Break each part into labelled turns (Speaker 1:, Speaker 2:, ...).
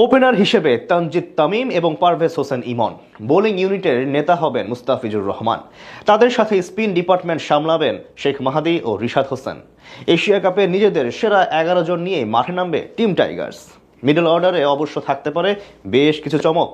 Speaker 1: Opener হিসেবে তানজিদ তামিম এবং Parvez Hossain Emon. Bowling ইউনিটের নেতা হবেন মুস্তাফিজুর রহমান। তাদের সাথে স্পিন ডিপার্টমেন্ট সামলাবেন শেখ মাহাদি ও রিশাদ হোসেন। এশিয়া কাপে নিজেদের সেরা এগারো জন নিয়ে মাঠে নামবে টিম টাইগার্স। মিডল অর্ডারে অবশ্য থাকতে পারে বেশ কিছু চমক।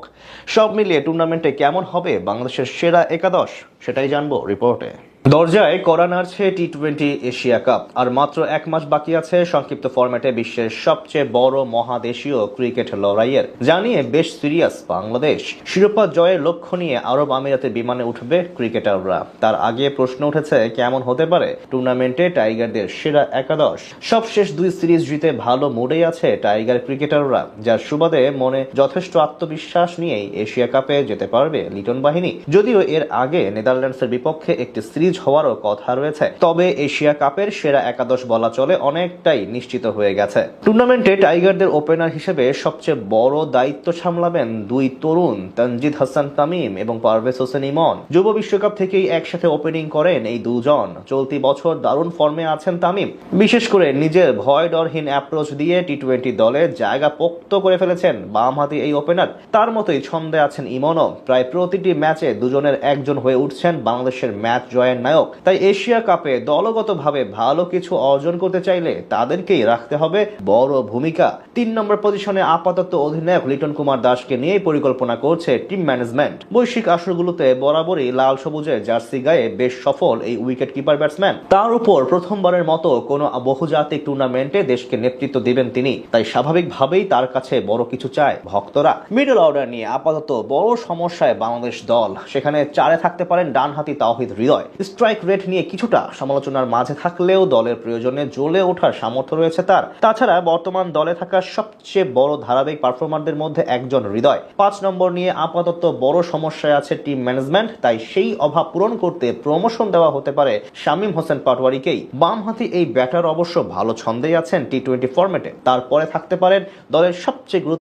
Speaker 1: সব মিলিয়ে টুর্নামেন্টে কেমন হবে বাংলাদেশের সেরা একাদশ, সেটাই জানব রিপোর্টে দরজায় করা নাড়ছে টি টোয়েন্টি এশিয়া কাপ। আর মাত্র এক মাস বাকি আছে সংক্ষিপ্ত ফরম্যাটে বিশ্বের সবচেয়ে বড় মহাদেশীয় ক্রিকেট লড়াইয়ের। জানিয়ে বেশ সিরিয়াস বাংলাদেশ। শিরোপা জয়ের লক্ষ্য নিয়ে আরব আমিরাতে বিমানে উঠবে ক্রিকেটাররা। তার আগে প্রশ্ন উঠেছে, কেমন হতে পারে? টুর্নামেন্টে টাইগারদের সেরা একাদশ। সবশেষ দুই সিরিজ জিতে ভালো মুডেই আছে টাইগার ক্রিকেটাররা, যার সুবাদে মনে যথেষ্ট আত্মবিশ্বাস নিয়েই এশিয়া কাপে যেতে পারবে লিটন বাহিনী। যদিও এর আগে নেদারল্যান্ডসের বিপক্ষে একটি সিরিজ হওয়ারও কথা রয়েছে। তবে এশিয়া কাপের সেরা একাদশ বলা চলে অনেকটাই নিশ্চিত হয়ে গেছে। টুর্নামেন্টে টাইগারদের ওপেনার হিসেবে সবচেয়ে বড় দায়িত্ব সামলাবেন দুই তরুণ, তানজিদ হাসান তামিম এবং পারভেজ হোসেন ইমন। যুব বিশ্বকাপ থেকেই একসাথে ওপেনিং করেন এই দুজন। চলতি বছর দারুণ ফর্মে আছেন তামিম। বিশেষ করে নিজের ভয় ডরহীন অ্যাপ্রোচ দিয়ে টি টোয়েন্টি দলে জায়গা পোক্ত করে ফেলেছেন বাম হাতি এই ওপেনার। তার মতোই ছন্দে আছেন ইমনও। প্রায় প্রতিটি ম্যাচে দুজনের একজন হয়ে উঠছেন বাংলাদেশের ম্যাচ জয়ের নায়ক। তাই এশিয়া কাপে দলগতভাবে ভালো কিছু অর্জন করতে চাইলে তাদেরকেই রাখতে হবে বড় ভূমিকা। তিন নম্বর পজিশনে আপাতত অধিনায়ক লিটন কুমার দাসকে নিয়েই পরিকল্পনা করছে টিম ম্যানেজমেন্ট। বৈশ্বিক আসরগুলোতে বরাবরই লাল সবুজে জার্সি গায়ে বেশ সফল এই উইকেট কিপার ব্যাটসম্যান। তার উপর প্রথমবারের মতো কোনো বহুজাতিক টুর্নামেন্টে দেশকে নেতৃত্ব দিবেন তিনি। তাই স্বাভাবিকভাবেই তার কাছে বড় কিছু চায় ভক্তরা। মিডল অর্ডার নিয়ে আপাতত বড় সমস্যায় বাংলাদেশ দল। সেখানে চারে থাকতে পারেন ডানহাতি তাওহিদ হৃদয়। স্ট্রাইক রেট নিয়ে কিছুটা সমালোচনার মাঝে থাকলেও দলের প্রয়োজনে জ্বলে ওঠার সামর্থ্য রয়েছে তার। তাছাড়া বর্তমান দলে থাকা সবচেয়ে বড় ধারাবাহিক পারফরমারদের মধ্যে একজন হৃদয়। পাঁচ নম্বর নিয়ে আপাতত বড় সমস্যায় আছে টিম ম্যানেজমেন্ট তাই সেই অভাব পূরণ করতে প্রমোশন দেওয়া হতে পারে শামীম হোসেন পাটওয়ারিকেই বামহাতি এই ব্যাটার অবশ্য ভালো ছন্দেই আছেন টি টোয়েন্টি ফরম্যাটে তারপরে থাকতে পারেন দলের সবচেয়ে গুরুত্ব